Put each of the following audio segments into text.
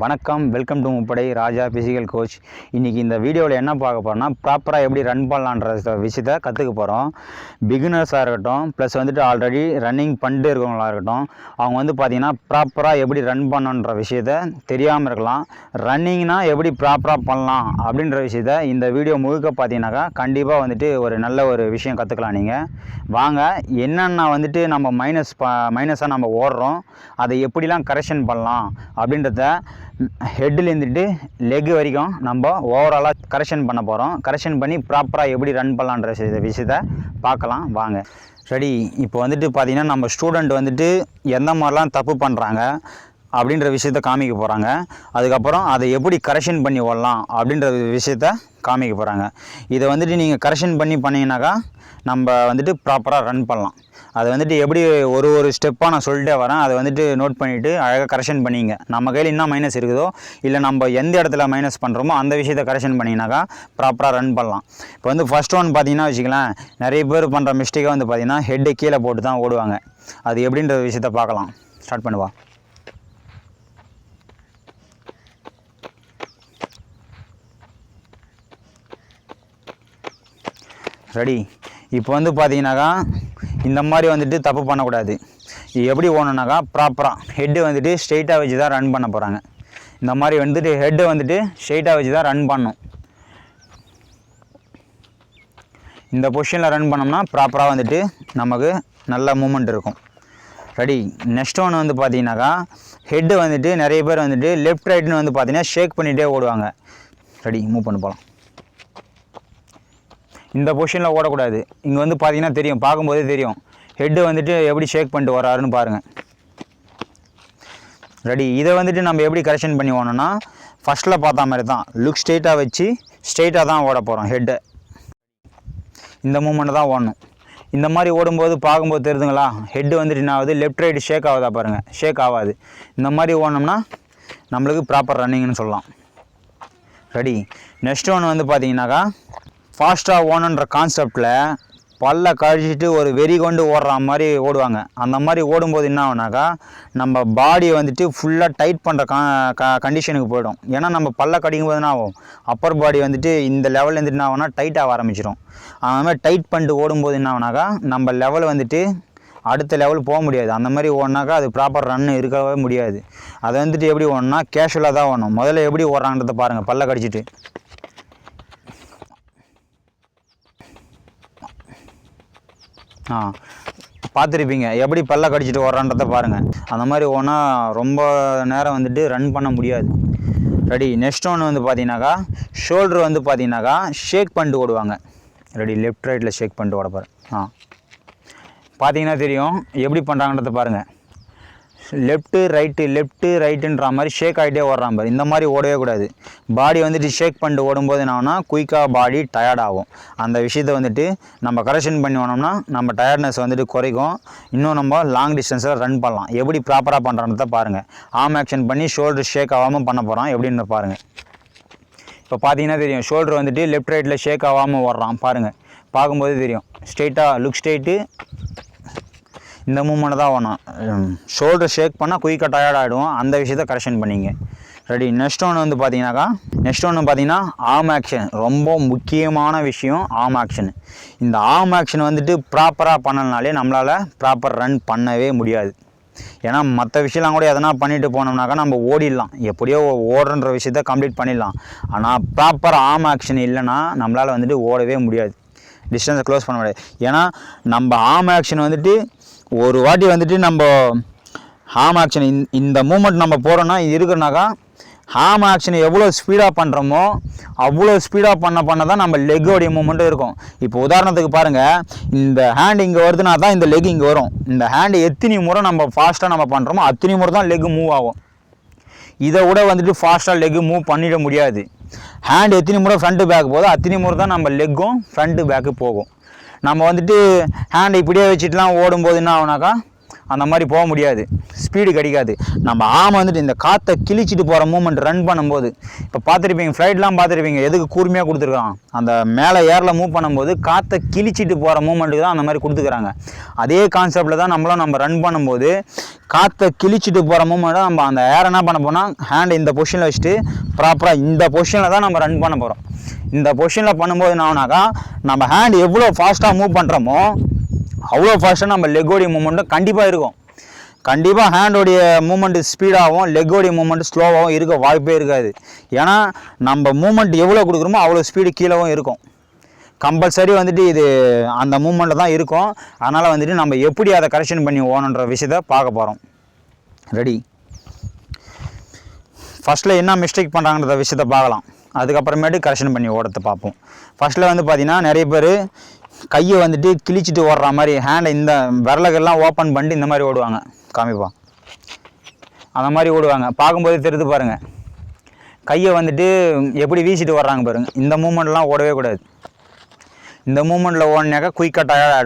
வணக்கம் welcome to முப்படை ராஜா physical coach இன்றைக்கி இந்த வீடியோவில் என்ன பார்க்க போகிறோம்னா ப்ராப்பராக எப்படி ரன் பண்ணலான்ற விஷயத்த கற்றுக்க போகிறோம் பிகினர்ஸாக இருக்கட்டும் ப்ளஸ் வந்துட்டு ஆல்ரெடி ரன்னிங் பண்ணிட்டு இருக்கவங்களாக இருக்கட்டும் அவங்க வந்து பார்த்திங்கன்னா ப்ராப்பராக எப்படி ரன் பண்ணணுன்ற விஷயத்த தெரியாமல் இருக்கலாம். ரன்னிங்னா எப்படி ப்ராப்பராக பண்ணலாம் அப்படின்ற விஷயத்த இந்த வீடியோ முழுக்க பார்த்தீங்கன்னாக்கா கண்டிப்பாக வந்துட்டு ஒரு நல்ல ஒரு விஷயம் கற்றுக்கலாம் நீங்கள் வாங்க என்னென்ன வந்துட்டு நம்ம மைனஸ் ப மைனஸாக நம்ம ஓடுறோம் அதை எப்படிலாம் கரெக்ஷன் பண்ணலாம் அப்படின்றத ஹெட்டில் இருந்துட்டு லெக் வரைக்கும் நம்ம ஓவராலாக கரெக்ஷன் பண்ண போகிறோம் கரெக்ஷன் பண்ணி ப்ராப்பராக எப்படி ரன் பண்ணலான்ற விஷய- விஷயத்த பார்க்கலாம். வாங்க. ரெடி இப்போ வந்துட்டு பார்த்தீங்கன்னா நம்ம ஸ்டூடெண்ட் வந்துட்டு எந்த மாதிரிலாம் தப்பு பண்ணுறாங்க அப்படின்ற விஷயத்த காமிக்க போகிறாங்க அதுக்கப்புறம் அதை எப்படி கரெக்ஷன் பண்ணி ஓடலாம் அப்படின்ற விஷயத்த காமிக்க போகிறாங்க இதை வந்துட்டு நீங்கள் கரெக்ஷன் பண்ணி பண்ணீங்கன்னாக்கா நம்ம வந்துட்டு ப்ராப்பராக ரன் பண்ணலாம். அது வந்துட்டு எப்படி ஒரு ஒரு ஸ்டெப்பாக நான் சொல்லிட்டே வரேன். அதை வந்துட்டு நோட் பண்ணிவிட்டு அழகாக கரெக்ஷன் பண்ணிங்க. நம்ம கையில் என்ன மைனஸ் இருக்குதோ இல்லை நம்ம எந்த இடத்துல மைனஸ் பண்ணுறோமோ அந்த விஷயத்தை கரெக்ஷன் பண்ணிங்கனாக்கா ப்ராப்பராக ரன் பண்ணலாம். இப்போ வந்து ஃபஸ்ட் ஒன் பார்த்தீங்கன்னா வச்சுக்கலாம் நிறைய பேர் பண்ணுற மிஸ்டேக்காக வந்து பார்த்தீங்கன்னா ஹெட்டு கீழே போட்டு தான் ஓடுவாங்க. அது எப்படின்ற விஷயத்த பார்க்கலாம். ஸ்டார்ட் பண்ணுவா. ரெடி இப்போ வந்து பார்த்தீங்கன்னாக்கா இந்த மாதிரி வந்துட்டு தப்பு பண்ணக்கூடாது. எப்படி ஓடணுன்னாக்கா ப்ராப்பராக ஹெட்டு வந்துட்டு ஸ்ட்ரெயிட்டாக வச்சு தான் ரன் பண்ண போகிறாங்க இந்த மாதிரி வந்துட்டு ஹெட்டை வந்துட்டு ஸ்ட்ரெயிட்டாக வச்சு தான் ரன் பண்ணணும் இந்த பொசிஷனில் ரன் பண்ணோம்னா ப்ராப்பராக வந்துட்டு நமக்கு நல்ல மூமெண்ட் இருக்கும். ரெடி நெக்ஸ்ட் ஒன்று வந்து பார்த்தீங்கன்னாக்கா ஹெட்டு வந்துட்டு நிறைய பேர் வந்துட்டு லெஃப்ட் ரைட்னு வந்து பார்த்தீங்கன்னா ஷேக் பண்ணிகிட்டே ஓடுவாங்க. ரெடி மூவ் பண்ண போகலாம் இந்த பொசிஷனில் ஓடக்கூடாது. இங்கே வந்து பார்த்தீங்கன்னா தெரியும். பார்க்கும்போதே தெரியும். ஹெட்டு வந்துட்டு எப்படி ஷேக் பண்ணிட்டு வராருன்னு பாருங்கள் ரெடி இதை வந்துட்டு நம்ம எப்படி கரெக்ஷன் பண்ணி ஓடணும்னா ஃபஸ்ட்டில் பார்த்த மாதிரி தான் லுக் ஸ்ட்ரெயிட்டாக வச்சு ஸ்ட்ரெயிட்டாக தான் ஓட போகிறோம் ஹெட்டை இந்த மூமெண்ட்டை தான் ஓடணும். இந்த மாதிரி ஓடும்போது பார்க்கும்போது தெரியுதுங்களா? ஹெட்டு வந்துட்டு என்ன ஆகுது? லெஃப்ட் ரைட் ஷேக் ஆகுதா பாருங்கள் ஷேக் ஆகாது. இந்த மாதிரி ஓடணும்னா நம்மளுக்கு ப்ராப்பர் ரன்னிங்னு சொல்லலாம். ரெடி நெக்ஸ்ட் ஒன்று வந்து பார்த்தீங்கன்னாக்கா ஃபாஸ்ட்டாக ஓடணுன்ற கான்செப்டில் பல்ல கழிச்சிட்டு ஒரு வெறி கொண்டு ஓடுற மாதிரி ஓடுவாங்க. அந்த மாதிரி ஓடும்போது என்ன ஆகுனாக்கா நம்ம பாடியை வந்துட்டு ஃபுல்லாக டைட் பண்ணுற கா க கண்டிஷனுக்கு போயிடும். ஏன்னா நம்ம பல்ல கடிக்கும் போது என்ன ஆகும்? அப்பர் பாடி வந்துட்டு இந்த லெவலில் வந்துட்டு என்ன ஆகும்னா டைட் ஆக ஆரம்பிச்சிடும் அந்த மாதிரி டைட் பண்ணிட்டு ஓடும்போது என்ன ஆகுனாக்கா நம்ம லெவல் வந்துட்டு அடுத்த லெவல் போக முடியாது. அந்த மாதிரி ஓடினாக்கா அது ப்ராப்பர் ரன் இருக்கவே முடியாது. அதை வந்துட்டு எப்படி ஓடணும்னா கேஷுவலாக தான் ஓடணும். முதல்ல எப்படி ஓடுறாங்கன்றத பாருங்கள் பல்ல கடிச்சிட்டு. ஆ. பார்த்துருப்பீங்க. எப்படி பல்ல கடிச்சிட்டு ஓடுறான்றத பாருங்கள் அந்த மாதிரி ஓனா ரொம்ப நேரம் வந்துட்டு ரன் பண்ண முடியாது. ரெடி நெக்ஸ்ட் ஒன்று வந்து பார்த்தீங்கன்னாக்கா ஷோல்டர் வந்து பார்த்தீங்கன்னாக்கா ஷேக் பண்ணிட்டு ஓடுவாங்க. ரெடி லெஃப்ட் ரைட்டில் ஷேக் பண்ணிட்டு ஓட பாரு ஆ. பார்த்தீங்கன்னா தெரியும். எப்படி பண்ணுறாங்கன்றத பாருங்கள் லெஃப்ட்டு ரைட்டு லெஃப்ட்டு ரைட்டுன்ற மாதிரி ஷேக் ஆகிட்டே ஓடுற மாதிரி இந்த மாதிரி ஓடவே கூடாது. பாடி வந்துட்டு ஷேக் பண்ணிட்டு ஓடும்போது என்ன குயிக்காக பாடி டயர்ட் ஆகும். அந்த விஷயத்தை வந்துட்டு நம்ம கரெக்ஷன் பண்ணி ஓனோம்னா நம்ம டயர்ட்னஸ் வந்துட்டு குறைக்கும். இன்னும் நம்ம லாங் டிஸ்டன்ஸில் ரன் பண்ணலாம். எப்படி ப்ராப்பராக பண்ணுறோன்றத பாருங்கள் ஆம் ஆக்ஷன் பண்ணி ஷோல்டர் ஷேக் ஆகாமல் பண்ண போகிறோம் எப்படின்னு பாருங்கள் இப்போ பார்த்தீங்கன்னா தெரியும். ஷோல்டர் வந்துட்டு லெஃப்ட் ரைட்டில் ஷேக் ஆகாமல் ஓடுறான். பாருங்கள் பார்க்கும்போது தெரியும். ஸ்ட்ரெயிட்டாக லுக் ஸ்ட்ரெயிட்டு இந்த மூமெண்ட் தான் ஓடணும் ஷோல்டர் ஷேக் பண்ணால் குயிக்காக டயர்ட் ஆகிடும் அந்த விஷயத்த கரெக்ஷன் பண்ணிங்க. ரெடி நெக்ஸ்ட் ஒன்று வந்து பார்த்தீங்கன்னாக்கா நெக்ஸ்ட் ஒன்று பார்த்தீங்கன்னா ஆம் ஆக்ஷன் ரொம்ப முக்கியமான விஷயம் ஆம் ஆக்ஷன் இந்த ஆம் ஆக்ஷன் வந்துட்டு ப்ராப்பராக பண்ணலனாலே நம்மளால் ப்ராப்பர் ரன் பண்ணவே முடியாது. ஏன்னா மற்ற விஷயம்லாம் கூட எதனா பண்ணிட்டு போனோம்னாக்கா நம்ம ஓடிடலாம். எப்படியோ ஓடுன்ற விஷயத்த கம்ப்ளீட் பண்ணிடலாம். ஆனால் ப்ராப்பர் ஆம் ஆக்ஷன் இல்லைன்னா நம்மளால் வந்துட்டு ஓடவே முடியாது. டிஸ்டன்ஸை க்ளோஸ் பண்ண முடியாது. ஏன்னா நம்ம ஆம் ஆக்ஷன் வந்துட்டு ஒரு வாட்டி வந்துட்டு நம்ம ஹாம் ஆக்ஷன் இந் இந்த மூமெண்ட் நம்ம போகிறோன்னா இது இருக்குனாக்கா ஹாம் ஆக்ஷனை எவ்வளோ ஸ்பீடாக பண்ணுறோமோ அவ்வளோ ஸ்பீடாக பண்ண பண்ண தான் நம்ம லெக்கோடைய மூமெண்ட்டும் இருக்கும். இப்போ உதாரணத்துக்கு பாருங்கள் இந்த ஹேண்ட் இங்கே வருதுன்னா தான் இந்த லெக் இங்கே வரும். இந்த ஹேண்டு எத்தனை முறை நம்ம ஃபாஸ்ட்டாக நம்ம பண்ணுறோமோ அத்தனை முறை தான் லெக் மூவ் ஆகும். இதை விட வந்துட்டு ஃபாஸ்ட்டாக லெக்கு மூவ் பண்ணிட முடியாது. ஹேண்ட் எத்தனை முறை ஃப்ரண்ட்டு பேக் போதோ அத்தனை முறை தான் நம்ம லெக்கும் ஃப்ரண்ட்டு பேக்கு போகும். நம்ம வந்துட்டு ஹேண்ட் இப்படியே வச்சுட்டுலாம் ஓடும்போது என்ன ஆகுனாக்கா அந்த மாதிரி போக முடியாது. ஸ்பீடு கிடைக்காது. நம்ம ஆம் வந்துட்டு இந்த காற்றை கிழிச்சிட்டு போகிற மூமெண்ட் ரன் பண்ணும்போது இப்போ பார்த்துருப்பீங்க ஃப்ளைட்லாம் பார்த்துருப்பீங்க எதுக்கு கூர்மையாக கொடுத்துருக்கான்? அந்த மேலே ஏரில் மூவ் பண்ணும்போது காற்றை கிழிச்சிட்டு போகிற மூமெண்ட்டுக்கு தான் அந்த மாதிரி கொடுத்துக்கிறாங்க. அதே கான்செப்டில் தான் நம்மளும் நம்ம ரன் பண்ணும்போது காற்றை கிழிச்சிட்டு போகிற மூமெண்ட்டை நம்ம அந்த ஏர் என்ன பண்ண போனால் ஹேண்டை இந்த பொசிஷனில் வச்சுட்டு ப்ராப்பராக இந்த பொசிஷனில் தான் நம்ம ரன் பண்ண போகிறோம் இந்த பொசிஷனில் பண்ணும்போது என்ன ஆகுனாக்கா நம்ம ஹேண்ட் எவ்வளோ ஃபாஸ்ட்டாக மூவ் பண்ணுறோமோ அவ்வளோ ஃபாஸ்ட்டாக நம்ம லெக்கோடைய மூமெண்ட்டும் கண்டிப்பாக இருக்கும். கண்டிப்பாக ஹேண்டோடைய மூமெண்ட் ஸ்பீடாகவும் லெக்கோடைய மூமெண்ட் ஸ்லோவாகவும் இருக்க வாய்ப்பே இருக்காது. ஏன்னா நம்ம மூமெண்ட் எவ்வளோ கொடுக்குறோமோ அவ்வளோ ஸ்பீடு கீழேவும் இருக்கும். கம்பல்சரி வந்துட்டு இது அந்த மூமெண்ட்டில் தான் இருக்கும். அதனால் வந்துட்டு நம்ம எப்படி அதை கரெக்ஷன் பண்ணி ஓகணுன்ற விஷயத்த பார்க்க போகிறோம் ரெடி ஃபஸ்ட்டில் என்ன மிஸ்டேக் பண்ணுறாங்கன்ற விஷயத்த பார்க்கலாம். அதுக்கப்புறமேட்டு கரெக்ஷன் பண்ணி ஓடத்தை பார்ப்போம். ஃபஸ்ட்டில் வந்து பார்த்திங்கன்னா நிறைய பேர் கையை வந்துட்டு கிழிச்சிட்டு ஓடுற மாதிரி ஹேண்டை இந்த விரலுக்கெல்லாம் ஓப்பன் பண்ணிட்டு இந்த மாதிரி ஓடுவாங்க. காமிப்பா அந்த மாதிரி ஓடுவாங்க. பார்க்கும்போது தெரியுது பாருங்கள் கையை வந்துட்டு எப்படி வீசிட்டு வர்றாங்க பாருங்கள் இந்த மூமெண்ட்லாம் ஓடவே கூடாது. இந்த மூமெண்ட்டில் ஓடினாக்கா குயிக்காக டயர்ட்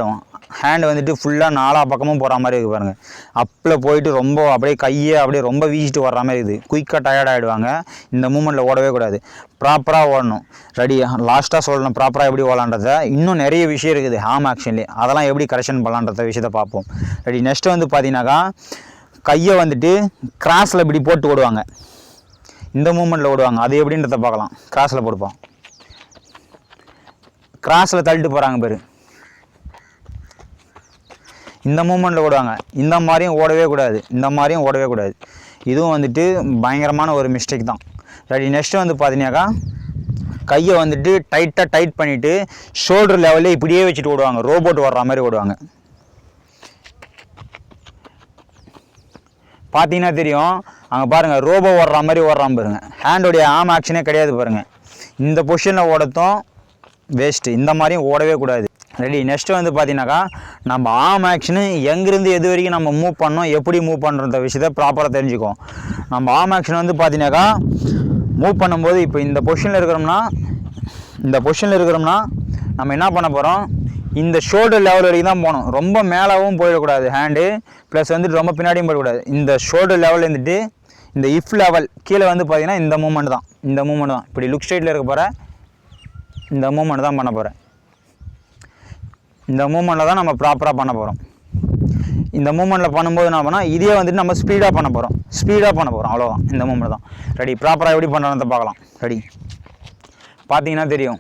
ஹேண்ட் வந்துட்டு ஃபுல்லாக நாலா பக்கமும் போகிற மாதிரி இருக்குது பாருங்கள் அப்பில் போயிட்டு ரொம்ப அப்படியே கையை அப்படியே ரொம்ப வீசிட்டு வர்ற மாதிரி இருக்குது. குயிக்காக டயர்ட் ஆகிடுவாங்க இந்த மூமெண்ட்டில் ஓடவே கூடாது. ப்ராப்பராக ஓடணும். ரெடி லாஸ்ட்டாக சொல்லணும். ப்ராப்பராக எப்படி ஓடலான்றத. இன்னும் நிறைய விஷயம் இருக்குது. ஹாம் ஆக்ஷன்லேயே அதெல்லாம் எப்படி கரெக்ஷன் பண்ணலான்றத விஷயத்த பார்ப்போம். ரெடி நெக்ஸ்ட்டு வந்து பார்த்தீங்கன்னாக்கா கையை வந்துட்டு கிராஸில் இப்படி போட்டு ஓடுவாங்க. இந்த மூமெண்ட்டில் ஓடுவாங்க. அது எப்படின்றத பார்க்கலாம். கிராஸில் போடுப்போம் கிராஸில் தள்ளிட்டு போகிறாங்க பேர். இந்த மூமெண்ட்டில் ஓடுவாங்க. இந்த மாதிரியும் ஓடவே கூடாது. இந்த மாதிரியும் ஓடவே கூடாது. இதுவும் வந்துட்டு பயங்கரமான ஒரு மிஸ்டேக் தான். ரெடி நெக்ஸ்ட்டு வந்து பார்த்தீங்கன்னாக்கா கையை வந்துட்டு டைட்டாக டைட் பண்ணிவிட்டு ஷோல்டர் லெவலில் இப்படியே வச்சுட்டு ஓடுவாங்க. ரோபோட் ஓடுற மாதிரி ஓடுவாங்க. பார்த்தீங்கன்னா தெரியும். அங்கே பாருங்கள் ரோபோ ஓடுற மாதிரி ஓடுறான் பாருங்கள் ஹேண்டோடைய ஆம் ஆக்ஷனே கிடையாது பாருங்கள் இந்த பொசிஷனில் ஓடத்தும் வேஸ்ட்டு இந்த மாதிரியும் ஓடவே கூடாது. ரெடி நெக்ஸ்ட்டு வந்து பார்த்தீங்கன்னாக்கா நம்ம ஆம் ஆக்ஷனு எங்கேருந்து எது வரைக்கும் நம்ம மூவ் பண்ணோம் எப்படி மூவ் பண்ணுற விஷயத்த ப்ராப்பராக தெரிஞ்சுக்கும் நம்ம ஆம் ஆக்ஷன் வந்து பார்த்தீங்கன்னாக்கா மூவ் பண்ணும்போது இப்போ இந்த பொசிஷனில் இருக்கிறோம்னா இந்த பொசிஷனில் இருக்கிறோம்னா நம்ம என்ன பண்ண போகிறோம் இந்த ஷோல்டர் லெவல் வரைக்கும் தான் போகணும். ரொம்ப மேலாகவும் போயிடக்கூடாது ஹேண்டு ப்ளஸ் வந்துட்டு ரொம்ப பின்னாடியும் போயிடக்கூடாது. இந்த ஷோல்டர் லெவல் இருந்துட்டு இந்த இஃப் லெவல் கீழே வந்து பார்த்தீங்கன்னா இந்த மூமெண்ட் தான். இந்த மூமெண்ட் தான். இப்படி லுக் ஸ்ட்ரைட்டில் இருக்க போகிற இந்த மூமெண்ட் தான் பண்ண போகிறேன் இந்த மூமெண்ட்டில் தான் நம்ம ப்ராப்பராக பண்ண போகிறோம் இந்த மூமெண்ட்டில் பண்ணும்போது என்ன பண்ணால் இதே வந்துட்டு நம்ம ஸ்பீடாக பண்ண போகிறோம் ஸ்பீடாக பண்ண போகிறோம் அவ்வளோதான் இந்த மூமெண்ட் தான். ரெடி ப்ராப்பராக எப்படி பண்ணுறதை பார்க்கலாம். ரெடி பார்த்தீங்கன்னா தெரியும்.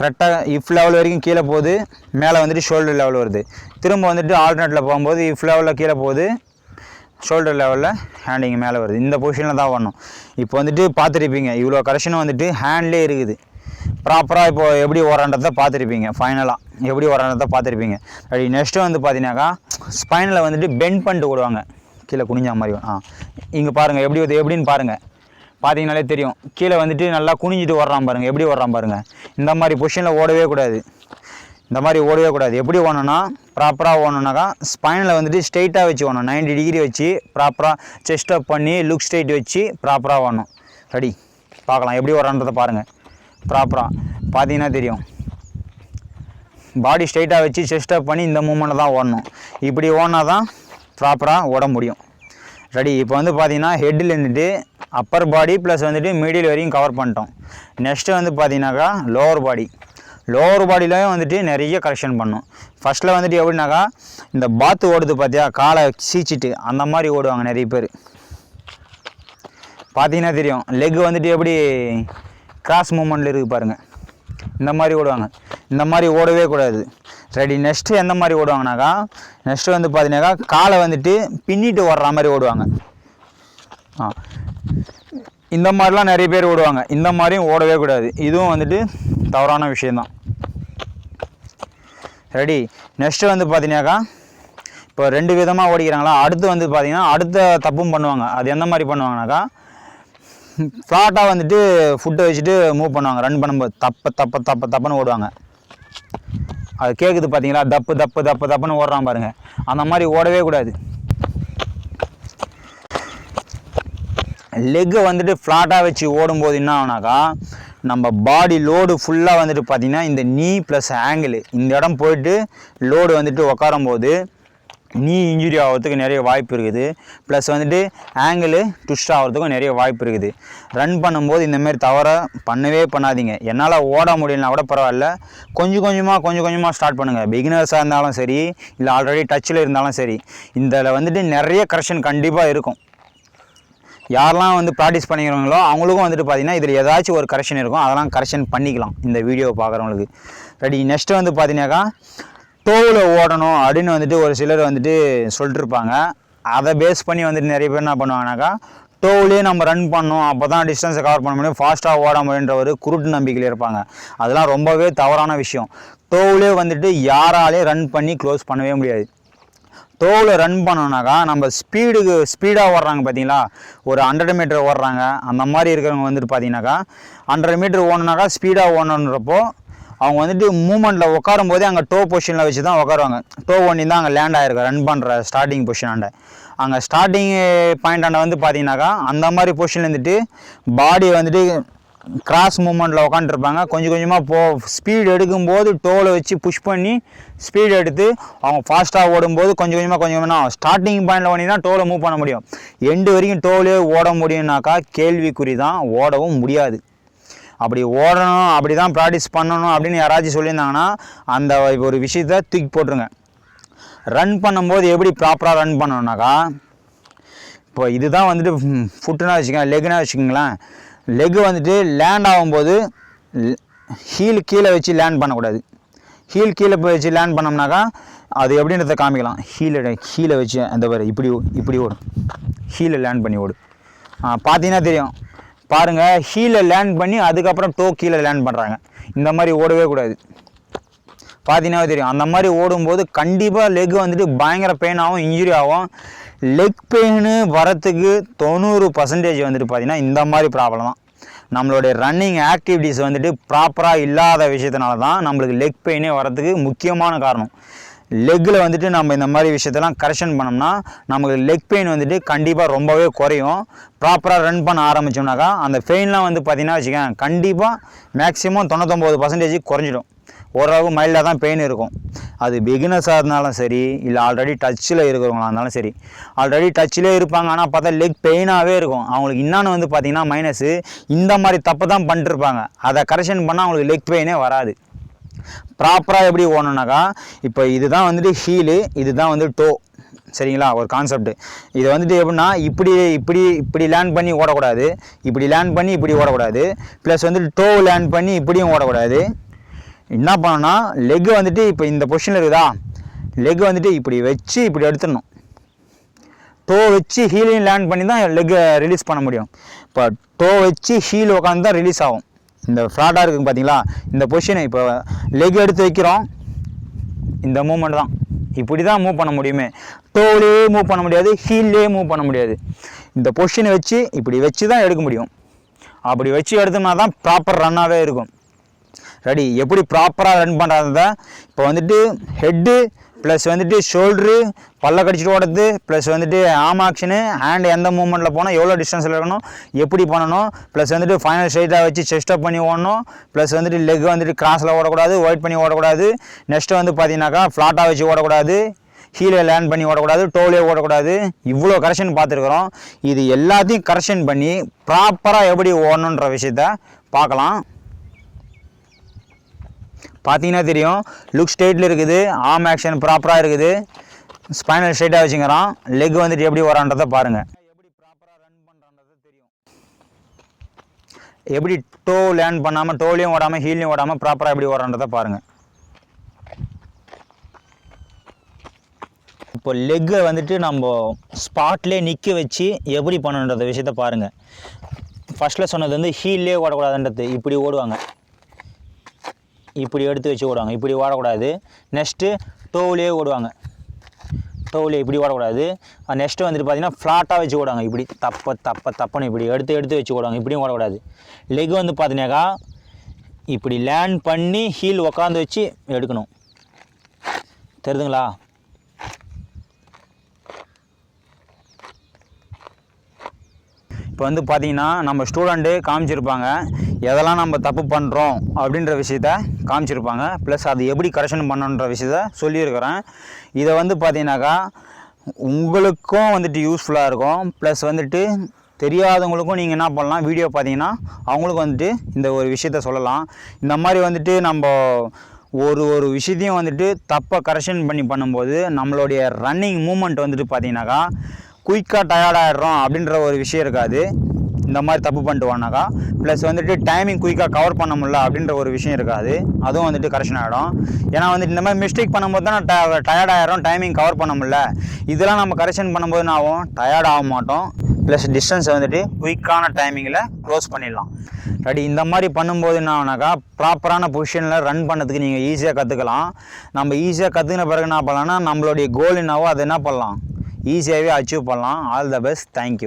கரெக்டாக இஃப் லெவல் வரைக்கும் கீழே போகுது. மேலே வந்துட்டு ஷோல்டர் லெவல் வருது. திரும்ப வந்துட்டு ஆல்டர்னேட்டில் போகும்போது இஃப் லெவலில் கீழே போகுது. ஷோல்டர் லெவலில் ஹேண்டிங் மேலே வருது. இந்த பொசிஷனில் தான் வரணும். இப்போ வந்துட்டு பார்த்துருப்பீங்க இவ்வளோ கரெக்ஷனும் வந்துட்டு ஹேண்ட்லேயே இருக்குது. ப்ராப்பராக இப்போ எப்படி ஓடுறன்றதை பார்த்துருப்பீங்க ஃபைனலாக எப்படி ஓடுறன்றதை பார்த்துருப்பீங்க. அப்படி நெக்ஸ்ட்டு வந்து பார்த்தீங்கன்னாக்கா ஸ்பைனில் வந்துட்டு பெண்ட் பண்ணிட்டு ஓடுவாங்க. கீழே குனிஞ்ச மாதிரி ஆ. இங்கே பாருங்கள் எப்படி வருது எப்படின்னு பாருங்கள் பார்த்தீங்கனாலே தெரியும். கீழே வந்துட்டு நல்லா குனிஞ்சிட்டு ஓடுறான் பாருங்கள் எப்படி ஓடுறான் பாருங்கள் இந்த மாதிரி பொசிஷனில் ஓடவே கூடாது. இந்த மாதிரி ஓடவே கூடாது. எப்படி ஓடணும்னா ப்ராப்பராக ஓடணுன்னாக்கா ஸ்பைனில் வந்துட்டு ஸ்ட்ரெயிட்டாக வச்சு ஓடணும். 90 டிகிரி வச்சு ப்ராப்பராக செஸ்ட் அப் பண்ணி லுக் ஸ்ட்ரெயிட் வச்சு ப்ராப்பராக ஓடணும். ரெடி பார்க்கலாம். எப்படி ஓடுறன்றதை பாருங்கள் ப்ராப்பராக பார்த்தீங்கன்னா தெரியும். பாடி ஸ்ட்ரைட்டாக வச்சு செஸ்ட் அப் பண்ணி இந்த மூமெண்ட்டை தான் ஓடணும். இப்படி ஓடினா தான் ப்ராப்பராக ஓட முடியும். ரெடி இப்போ வந்து பார்த்தீங்கன்னா ஹெட்டில் இருந்துட்டு அப்பர் பாடி ப்ளஸ் வந்துட்டு மிடில் வரையும் கவர் பண்ணிட்டோம். நெக்ஸ்ட்டு வந்து பார்த்தீங்கன்னாக்கா லோவர் பாடி லோவர் பாடியிலையும் வந்துட்டு நிறைய கரெக்ஷன் பண்ணும். ஃபஸ்ட்டில் வந்துட்டு எப்படின்னாக்கா இந்த பாத்து ஓடுது பார்த்தியா காலை சீச்சிட்டு அந்த மாதிரி ஓடுவாங்க நிறைய பேர். பார்த்தீங்கன்னா தெரியும் லெக் வந்துட்டு எப்படி கிராஸ் மூமெண்ட்டில் இருக்குது பாருங்கள் இந்த மாதிரி ஓடுவாங்க. இந்த மாதிரி ஓடவே கூடாது. ரெடி நெக்ஸ்ட்டு எந்த மாதிரி ஓடுவாங்கனாக்கா நெக்ஸ்ட்டு வந்து பார்த்தீங்கன்னாக்கா காலை வந்துட்டு பின்னிட்டு ஓடுற மாதிரி ஓடுவாங்க. ஆ. இந்த மாதிரிலாம் நிறைய பேர் ஓடுவாங்க. இந்த மாதிரியும் ஓடவே கூடாது. இதுவும் வந்துட்டு தவறான விஷயந்தான் ரெடி நெக்ஸ்ட்டு வந்து பார்த்தீங்கன்னாக்கா இப்போ ரெண்டு விதமாக ஓடிக்கிறாங்களா? அடுத்து வந்து பார்த்தீங்கன்னா அடுத்த தப்பும் பண்ணுவாங்க. அது எந்த மாதிரி பண்ணுவாங்கனாக்கா ஃப்ளாட்டாக வந்துட்டு ஃபுட்டை வச்சுட்டு மூவ் பண்ணுவாங்க. ரன் பண்ணும்போது தப்பு தப்பு தப்பு தப்புன்னு ஓடுவாங்க. அது கேட்குது பார்த்தீங்களா தப்பு தப்பு தப்பு தப்புன்னு ஓடுறான் பாருங்கள் அந்த மாதிரி ஓடவே கூடாது. லெக்கை வந்துட்டு ஃப்ளாட்டாக வச்சு ஓடும்போது என்ன ஆகுனாக்கா நம்ம பாடி லோடு ஃபுல்லாக வந்துட்டு பார்த்திங்கன்னா இந்த நீ ப்ளஸ் ஆங்கிள் இந்த இடம் போயிட்டு லோடு வந்துட்டு உக்காரும் போது நீ இன்ஜுரி ஆகிறதுக்கு நிறைய வாய்ப்பு இருக்குது. ப்ளஸ் வந்துட்டு ஆங்கிள் ட்விஸ்ட் ஆகிறதுக்கும் நிறைய வாய்ப்பு இருக்குது. ரன் பண்ணும்போது இந்தமாரி தவற பண்ணவே பண்ணாதீங்க. என்னால் ஓட முடியலனா கூட பரவாயில்ல. கொஞ்சம் கொஞ்சமாக கொஞ்சம் கொஞ்சமாக ஸ்டார்ட் பண்ணுங்கள் பிகினர்ஸாக இருந்தாலும் சரி இல்லை ஆல்ரெடி டச்சில் இருந்தாலும் சரி இதில் வந்துட்டு நிறைய கரெக்ஷன் கண்டிப்பாக இருக்கும். யாரெல்லாம் வந்து ப்ராக்டிஸ் பண்ணிக்கிறவங்களோ அவங்களுக்கும் வந்துட்டு பார்த்தீங்கன்னா இதில் ஏதாச்சும் ஒரு கரெக்ஷன் இருக்கும். அதெல்லாம் கரெக்ஷன் பண்ணிக்கலாம். இந்த வீடியோ பார்க்குறவங்களுக்கு. ரெடி நெக்ஸ்ட்டு வந்து பார்த்தீங்கன்னாக்கா டோவில் ஓடணும் அப்படின்னு வந்துட்டு ஒரு சிலர் வந்துட்டு சொல்லிட்டுருப்பாங்க. அதை பேஸ் பண்ணி வந்துட்டு நிறைய பேர் என்ன பண்ணுவாங்கனாக்கா டோவ்லேயே நம்ம ரன் பண்ணோம் அப்போ தான் டிஸ்டன்ஸை கவர் பண்ண முடியும். ஃபாஸ்ட்டாக ஓட முடியுன்ற ஒரு குருட்டு நம்பிக்கையில் இருப்பாங்க. அதெல்லாம் ரொம்பவே தவறான விஷயம். டோவ்லேயே வந்துட்டு யாராலே ரன் பண்ணி க்ளோஸ் பண்ணவே முடியாது. டோவில் ரன் பண்ணோம்னாக்கா நம்ம ஸ்பீடுக்கு ஸ்பீடாக ஓடுறாங்க பார்த்தீங்களா ஒரு ஹண்ட்ரட் மீட்டர் ஓடுறாங்க. அந்த மாதிரி இருக்கிறவங்க வந்துட்டு பார்த்தீங்கன்னாக்கா ஹண்ட்ரட் மீட்டர் ஓடணுனாக்கா ஸ்பீடாக ஓடணுன்றப்போ அவங்க வந்துட்டு மூமெண்ட்டில் உட்காரும் போதே அங்கே டோ பொசிஷனில் வச்சு தான் உட்காருவாங்க. டோ ஒன்னி தான் அங்கே லேண்ட் ஆகிருக்கு ரன் பண்ணுற ஸ்டார்டிங் பொசிஷனாண்ட அங்கே ஸ்டார்டிங் பாயிண்டாண்ட வந்து பார்த்தீங்கன்னாக்கா அந்த மாதிரி பொசிஷன் இருந்துட்டு பாடியை வந்துட்டு கிராஸ் மூமெண்ட்டில் உட்காந்துருப்பாங்க கொஞ்சம் கொஞ்சமாக போ ஸ்பீடு எடுக்கும்போது டோலை வச்சு புஷ் பண்ணி ஸ்பீடு எடுத்து அவங்க ஃபாஸ்ட்டாக ஓடும்போது கொஞ்சம் கொஞ்சமாக கொஞ்சம் கொஞ்சமாக ஸ்டார்டிங் பாயிண்டில் ஓடி தான் டோலை மூவ் பண்ண முடியும். எண்டு வரைக்கும் டோலே ஓட முடியும்னாக்கா கேள்விக்குறி தான். ஓடவும் முடியாது. அப்படி ஓடணும் அப்படி தான் ப்ராக்டிஸ் பண்ணணும் அப்படின்னு யாராச்சும் சொல்லியிருந்தாங்கன்னா அந்த ஒரு விஷயத்த தூக்கி போட்டுருங்க. ரன் பண்ணும்போது எப்படி ப்ராப்பராக ரன் பண்ணணும்னாக்கா இப்போ இதுதான் வந்துட்டு ஃபுட்டுனா வச்சுக்கோங்க லெக்னா வச்சுக்கோங்களேன். லெக் வந்துட்டு லேண்ட் ஆகும்போது ஹீல் கீழே வச்சு லேண்ட் பண்ணக்கூடாது. ஹீல் கீழே போய் வச்சு லேண்ட் பண்ணோம்னாக்கா அது எப்படின்றத காமிக்கலாம். ஹீலை ஹீலை வச்சு அந்த பாரு இப்படி இப்படி ஓடும் ஹீலை லேண்ட் பண்ணி ஓடு. பார்த்தீங்கன்னா தெரியும். பாருங்கள் ஹீலை லேண்ட் பண்ணி அதுக்கப்புறம் டோ கீழே லேண்ட் பண்ணுறாங்க இந்த மாதிரி ஓடவே கூடாது. பார்த்தீங்கன்னா தெரியும். அந்த மாதிரி ஓடும்போது கண்டிப்பாக லெக் வந்துட்டு பயங்கர பெயின் ஆகும் இன்ஜுரி ஆகும். லெக் பெயின் வரத்துக்கு தொண்ணூறு பர்சன்டேஜ் வந்துட்டு பார்த்தீங்கன்னா இந்த மாதிரி ப்ராப்ளம் தான். நம்மளுடைய ரன்னிங் ஆக்டிவிட்டீஸ் வந்துட்டு ப்ராப்பராக இல்லாத விஷயத்தினால தான் நம்மளுக்கு லெக் பெயினே வரதுக்கு முக்கியமான காரணம். லெக்கில் வந்துட்டு நம்ம இந்த மாதிரி விஷயத்தெல்லாம் கரெக்ஷன் பண்ணோம்னா நமக்கு லெக் பெயின் வந்துட்டு கண்டிப்பாக ரொம்பவே குறையும். ப்ராப்பராக ரன் பண்ண ஆரம்பித்தோம்னாக்கா அந்த பெயின்லாம் வந்து பார்த்தீங்கன்னா வச்சுக்கோங்க கண்டிப்பாக மேக்ஸிமம் தொண்ணூத்தொம்பது பர்சன்டேஜ் குறைஞ்சிடும். ஓரளவு மைல்டாக தான் பெயின் இருக்கும். அது பிகினர்ஸாக இருந்தாலும் சரி இல்லை ஆல்ரெடி டச்சில் இருக்கிறவங்களா இருந்தாலும் சரி. ஆல்ரெடி டச்சிலே இருப்பாங்க ஆனால் பார்த்தா லெக் பெயினாகவே இருக்கும். அவங்களுக்கு இன்னொன்று வந்து பார்த்தீங்கன்னா மைனஸு இந்த மாதிரி தப்பு தான் பண்ணிட்டுருப்பாங்க அதை கரெக்ஷன் பண்ணால் அவங்களுக்கு லெக் பெயினே வராது. ப்ராப்பராக எப்படி ஓடணுன்னாக்கா இப்போ இதுதான் வந்துட்டு ஹீலு இதுதான் வந்து டோ சரிங்களா? ஒரு கான்செப்ட் இது வந்துட்டு எப்படின்னா இப்படி இப்படி இப்படி லேண்ட் பண்ணி ஓடக்கூடாது. இப்படி லேண்ட் பண்ணி இப்படி ஓடக்கூடாது. ப்ளஸ் வந்துட்டு டோ லேண்ட் பண்ணி இப்படியும் ஓடக்கூடாது. என்ன பண்ணணும்னா லெக் வந்துட்டு இப்போ இந்த பொசிஷனில் இருக்குதா? லெக் வந்துட்டு இப்படி வச்சு இப்படி எடுத்துடணும். டோ வச்சு ஹீலையும் லேண்ட் பண்ணி தான் லெக்கை ரிலீஸ் பண்ண முடியும். இப்போ டோ வச்சு ஹீல் உட்காந்து தான் ரிலீஸ் ஆகும். இந்த ஃப்ளாட்டாக இருக்குது பார்த்தீங்களா இந்த பொசிஷனை இப்போ லெக் எடுத்து வைக்கிறோம். இந்த மூமெண்ட் தான். இப்படி தான் மூவ் பண்ண முடியுமே. டோவிலே மூவ் பண்ண முடியாது ஹீல்லேயே மூவ் பண்ண முடியாது. இந்த பொசிஷனை வச்சு இப்படி வச்சு தான் எடுக்க முடியும். அப்படி வச்சு எடுத்தோம்னா தான் ப்ராப்பர் ரன்னாகவே இருக்கும். ரெடி எப்படி ப்ராப்பராக ரன் பண்ணுறத இப்போ வந்துட்டு ஹெட்டு ப்ளஸ் வந்துட்டு ஷோல்ட்ரு பல்ல கடிச்சிட்டு ஓடுறது ப்ளஸ் வந்துட்டு ஆம் ஆக்ஷனு ஹேண்ட் எந்த மூமெண்ட்டில் போனால் எவ்வளோ டிஸ்டன்ஸில் இருக்கணும் எப்படி பண்ணணும் ப்ளஸ் வந்துட்டு ஃபைனல் ஸ்ட்ரைட்டாக வச்சு செஸ்ட் பண்ணி ஓடணும் ப்ளஸ் வந்துட்டு லெக் வந்துட்டு கிராஸில் ஓடக்கூடாது ஒயிட் பண்ணி ஓடக்கூடாது. நெக்ஸ்ட்டு வந்து பார்த்தீங்கன்னாக்கா ஃப்ளாட்டாக வச்சு ஓடக்கூடாது. ஹீலே லேண்ட் பண்ணி ஓடக்கூடாது டோலே ஓடக்கூடாது. இவ்வளோ கரெக்ஷன் பார்த்துருக்குறோம். இது எல்லாத்தையும் கரெக்ஷன் பண்ணி ப்ராப்பராக எப்படி ஓடணுன்ற விஷயத்த பார்க்கலாம். பார்த்தீங்கன்னா தெரியும். லுக் ஸ்ட்ரெயிட்டில் இருக்குது. ஆம் ஆக்ஷன் ப்ராப்பராக இருக்குது. ஸ்பைனல் ஸ்ட்ரெயிட்டாக வச்சுங்கிறான் லெக் வந்துட்டு எப்படி வரான்றதை பாருங்கள் எப்படி ப்ராப்பராக ரன் பண்ணுறான்றது தெரியும் எப்படி டோ லேண்ட் பண்ணாமல் டோலையும் ஓடாமல் ஹீல்லையும் ஓடாமல் ப்ராப்பராக எப்படி ஓடான்றதை பாருங்கள் இப்போ லெக்கை வந்துட்டு நம்ம ஸ்பாட்லேயே நிற்க வச்சு எப்படி பண்ணணுன்றத விஷயத்த பாருங்கள் ஃபஸ்ட்டில் சொன்னது வந்து ஹீல்லே ஓடக்கூடாதுன்றது. இப்படி ஓடுவாங்க. இப்படி எடுத்து வச்சு ஓடுவாங்க. இப்படி ஓடக்கூடாது. நெக்ஸ்ட்டு டோவிலே ஓடுவாங்க. டோவிலே இப்படி ஓடக்கூடாது. நெக்ஸ்ட்டு வந்துட்டு பார்த்தீங்கன்னா ஃப்ளாட்டாக வச்சு ஓடுவாங்க. இப்படி தப்ப தப்ப தப்பன்னு இப்படி எடுத்து எடுத்து வச்சு ஓடுவாங்க. இப்படியும் ஓடக்கூடாது. லெக் வந்து பார்த்தீங்கன்னாக்கா இப்படி லேண்ட் பண்ணி ஹீல் உக்காந்து வச்சு எடுக்கணும். தெரியுதுங்களா இப்போ வந்து பார்த்தீங்கன்னா நம்ம ஸ்டூடெண்ட்டு காமிச்சிருப்பாங்க எதெல்லாம் நம்ம தப்பு பண்ணுறோம் அப்படின்ற விஷயத்த காமிச்சிருப்பாங்க. ப்ளஸ் அது எப்படி கரெக்ஷன் பண்ணணுன்ற விஷயத்த சொல்லியிருக்கிறேன். இதை வந்து பார்த்தீங்கன்னாக்கா உங்களுக்கும் வந்துட்டு யூஸ்ஃபுல்லாக இருக்கும். ப்ளஸ் வந்துட்டு தெரியாதவங்களுக்கும் நீங்கள் என்ன பண்ணலாம் வீடியோ பார்த்தீங்கன்னா அவங்களுக்கும் வந்துட்டு இந்த ஒரு விஷயத்த சொல்லலாம். இந்த மாதிரி வந்துட்டு நம்ம ஒரு ஒரு விஷயத்தையும் வந்துட்டு தப்பை கரெக்ஷன் பண்ணி பண்ணும்போது நம்மளுடைய ரன்னிங் மூமெண்ட் வந்துட்டு பார்த்தீங்கன்னாக்கா குயிக்காக டயர்டாகிடுறோம் அப்படின்ற ஒரு விஷயம் இருக்காது. இந்த மாதிரி தப்பு பண்ணிட்டு வானாக்கா ப்ளஸ் வந்துட்டு டைமிங் குயிக்காக கவர் பண்ண முடியல அப்படின்ற ஒரு விஷயம் இருக்காது. அதுவும் வந்துட்டு கரெக்ஷன் ஆகிடும் ஏன்னா வந்துட்டு இந்த மாதிரி மிஸ்டேக் பண்ணும்போது தான் டயர்ட் ஆகிடும் டைமிங் கவர் பண்ண முடியல. இதெல்லாம் நம்ம கரெக்ஷன் பண்ணும்போது என்ன ஆகும்? டயர்ட் ஆக மாட்டோம். ப்ளஸ் டிஸ்டன்ஸை வந்துட்டு குயிக்கான டைமிங்கில் க்ளோஸ் பண்ணிடலாம். ரெடி இந்த மாதிரி பண்ணும்போது என்ன ஆகுனாக்கா ப்ராப்பரான பொசிஷனில் ரன் பண்ணதுக்கு நீங்கள் ஈஸியாக கற்றுக்கலாம் நம்ம ஈஸியாக கற்றுக்கின பிறகு என்ன பண்ணலாம்னா நம்மளுடைய கோல் என்னவோ அதை என்ன பண்ணலாம்? ஈஸியாகவே அச்சீவ் பண்ணலாம். All the best thank you